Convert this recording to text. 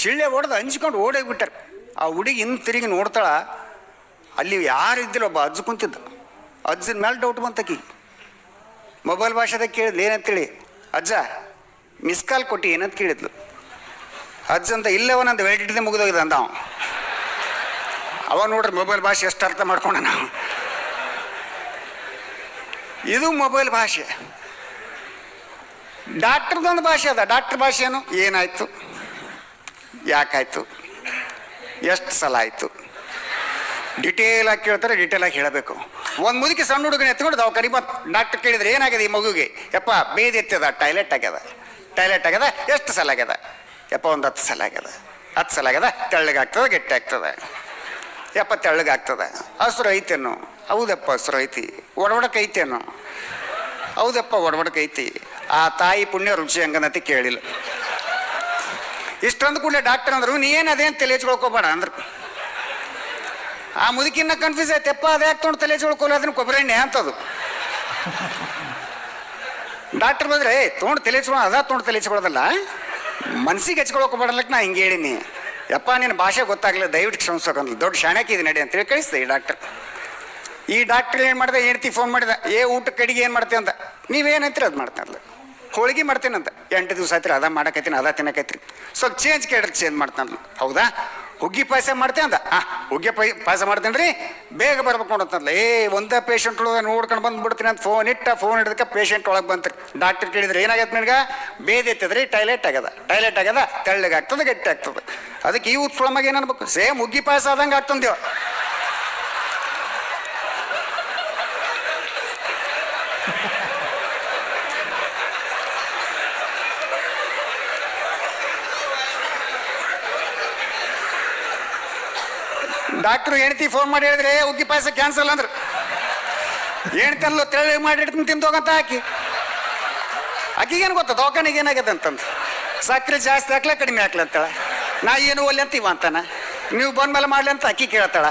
ಶಿಳ್ಳೆ ಹೊಡೆದು ಹಂಚ್ಕೊಂಡು ಓಡೋಗ್ಬಿಟ್ಟಾರೆ. ಆ ಹುಡುಗಿ ಇನ್ನು ತಿರುಗಿ ನೋಡ್ತಾಳ, ಅಲ್ಲಿ ಯಾರು ಇದ್ದಿಲ್ಲ ಒಬ್ಬ ಅಜ್ಜ ಕುಂತಿದ್ದ. ಅಜ್ಜನ ಮೇಲೆ ಡೌಟ್ ಬಂತಕಿ. ಮೊಬೈಲ್ ಭಾಷೆದಾಗ ಕೇಳಿದ್ಲು ಏನಂತೇಳಿ ಅಜ್ಜ ಮಿಸ್ ಕಾಲ್ ಕೊಟ್ಟು, ಏನಂತ ಕೇಳಿದ್ಲು? ಅಜ್ಜ ಅಂತ ಇಲ್ಲವ ನಂದು ವೆಲ್ಡಿಟಿದೆ ಮುಗಿದೋಗಿದೆ, ಅಂದ ಅವ. ಅವ ನೋಡ್ರಿ ಮೊಬೈಲ್ ಭಾಷೆ ಎಷ್ಟು ಅರ್ಥ ಮಾಡ್ಕೊಂಡ ನಾವು. ಇದು ಮೊಬೈಲ್ ಭಾಷೆ. ಡಾಕ್ಟ್ರದೊಂದು ಭಾಷೆ ಅದ. ಡಾಕ್ಟರ್ ಭಾಷೆ ಏನು ಏನಾಯ್ತು? ಯಾಕಾಯ್ತು? ಎಷ್ಟು ಸಲ ಆಯಿತು? ಡಿಟೇಲ್ ಆಗಿ ಕೇಳ್ತಾರೆ ಆಗಿ ಹೇಳಬೇಕು. ಒಂದು ಮುದುಕಿ ಸಣ್ಣ ಹುಡುಗನ ಎತ್ಕೊಂಡು ದವಾಖಾನೆ ಮತ್ತು ಡಾಕ್ಟರ್ ಕೇಳಿದ್ರೆ ಏನಾಗಿದೆ ಈ ಮಗುಗೆ? ಯಪ್ಪ, ಬೇದಿ ಎತ್ತದ ಟಾಯ್ಲೆಟ್ ಆಗ್ಯದ. ಟಾಯ್ಲೆಟ್ ಆಗ್ಯದ, ಎಷ್ಟು ಸಲ ಆಗ್ಯದ? ಯಪ್ಪ, ಒಂದು ಹತ್ತು ಸಲ ಆಗ್ಯದ. ಹತ್ತು ಸಲ ಆಗ್ಯದ ತೆಳ್ಳಗಾಗ್ತದ ಗಟ್ಟಿ ಆಗ್ತದೆ. ಯಪ್ಪ ತೆಳ್ಳಗಾಗ್ತದ ಹಸ್ರು ಐತೇನು ಹೌದಪ್ಪ, ಹಸ್ರು ಐತಿ. ಒಡವಡಕ್ಕೆ ಐತೇನು ಹೌದಪ್ಪ ಒಡವಡಕ್ಕೆ ಐತಿ. ಆ ತಾಯಿ ಪುಣ್ಯ ರುಚಿ ಹಂಗನತಿ ಕೇಳಿಲ್ಲ. ಇಷ್ಟೊಂದು ಕೂಡಲೇ ಡಾಕ್ಟರ್ ಅಂದ್ರು, ನೀ ಏನು ಅದೇನು ತಲೆ ಹಚ್ಕೊಳ್ಕೋಬೇಡ ಅಂದ್ರು. ಆ ಮುದುಕಿನ ಕನ್ಫ್ಯೂಸ್ ಆಯ್ತಪ್ಪ ಅದೇ ತೊಗೊಂಡು ತಲೆ ಹೆಚ್ಕೊಳ್ಕೋಲ್ಲ ಅದನ್ನ ಕೊಬ್ಬರಿ ಎಣ್ಣೆ ಅಂತದು. ಡಾಕ್ಟರ್ ಬಂದ್ರೆ ಏ ತೊಗೊಂಡು ತಲೆ ಹಚ್ಕೊಳ್ಳೋ ಅದ ತೊಗೊಂಡು ತಲೆ ಹೆಚ್ಕೊಳ್ಳೋದಲ್ಲ ಮನ್ಸಿಗೆ ಹಚ್ಕೊಳ್ಕೋಬೇಡಲ್ಲಕ್ಕೆ ನಾ ಹಿಂಗೆ ಹೇಳಿನಿ. ಯಪ್ಪ ನಿನ್ನ ಭಾಷೆ ಗೊತ್ತಾಗಲಿಲ್ಲ, ದಯವಿಟ್ಟು ಕ್ಷಮಿಸ್ಬೇಕಂದ್ಲು ದೊಡ್ಡ ಶಾಣಕ್ಕೆ ನಡಿ ಅಂತೇಳಿ ಕಳಿಸ್ದೆ ಈ ಡಾಕ್ಟರ್ ಈ ಡಾಕ್ಟರ್ ಏನು ಮಾಡಿದೆ, ಹೆಂಡ್ತಿ ಫೋನ್ ಮಾಡಿದ, ಏ, ಊಟಕ್ಕೆ ಕಡಿಗೆ ಏನು ಮಾಡ್ತೀವಿ ಅಂತ ನೀವೇನಂತೀರಿ ಅದು ಮಾಡ್ತಾರಲ್ಲ ಹೋಳಿಗೆ ಮಾಡ್ತೇನಂತ. ಎಂಟು ದಿವಸ ಆಯ್ತು ಅದ ಮಾಡಕತ್ತೀನಿ ಅದ ತಿನ್ನಕೈತ್ರಿ. ಸ್ವಲ್ಪ ಚೇಂಜ್ ಕೇಳ್ರಿ ಚೇಂಜ್ ಮಾಡ್ತಾನಲ್ಲ ಹೌದಾ? ಹುಗ್ಗಿ ಪಾಯಸ ಮಾಡ್ತೇನೆ ಅಂದ. ಆ ಹುಗ್ಗಿ ಪಾಯ, ಪಾಯಸ ಮಾಡ್ತೇನೆ ರೀ ಬೇಗ ಬರ್ಬೇಕು ನೋಡತ್ತಲ್ಲ ಏ, ಒಂದೇ ಪೇಷಂಟ್ ಒಳಗೆ ನೋಡ್ಕೊಂಡು ಬಂದು ಬಿಡ್ತೀನಿ ಅಂತ ಫೋನ್ ಇಟ್ಟ ಫೋನ್ ಹಿಡಿದಕ್ಕೆ ಪೇಷಂಟ್ ಒಳಗೆ ಬಂತ್ರಿ. ಡಾಕ್ಟರ್ ಕೇಳಿದ್ರೆ ಏನಾಗೈತೆ ನಿನಗೆ? ಟಾಯ್ಲೆಟ್ ಆಗ್ಯದ. ಟಾಯ್ಲೆಟ್ ಆಗ್ಯದ, ತೆಳ್ಳಗಾಗ್ತದೆ ಗಟ್ಟಿ ಆಗ್ತದೆ ಅದಕ್ಕೆ ಈ ಉತ್ಸವಮಾಗ ಏನು ಅನ್ಬೇಕು? ಸೇಮ್ ಹುಗ್ಗಿ ಪಾಯಸ ಆದಂಗೆ ಆಗ್ತಂದೇವ ಡಾಕ್ಟ್ರು ಹೆಂಡತಿ ಫೋನ್ ಮಾಡಿ ಹೇಳಿದ್ರೆ ಉಗ್ಗಿ ಪಾಯಸ ಕ್ಯಾನ್ಸಲ್ ಅಂದ್ರು. ಹೆಣ್ತನ್ಲು ತೆಳ್ಳಿ ಮಾಡಿಡ್ತೀನಿ ತಿಂದೋಗಂತ ಹಾಕಿ ಆಕಿಗೇನು ಗೊತ್ತ, ದವಾಖಾನಿಗೆ ಏನಾಗಿದೆ ಅಂತಂದು. ಸಕ್ಕರೆ ಜಾಸ್ತಿ ಹಾಕ್ಲ, ಕಡಿಮೆ ಹಾಕ್ಲ ಅಂತಾಳ. ನಾ ಏನು ಒಲ್ಲೆ ಅಂತ ಇವ ಅಂತಾನ. ನೀವು ಬಂದ್ಮೇಲೆ ಮಾಡ್ಲಿ ಅಂತ ಅಕ್ಕಿ ಕೇಳ್ತಾಳ.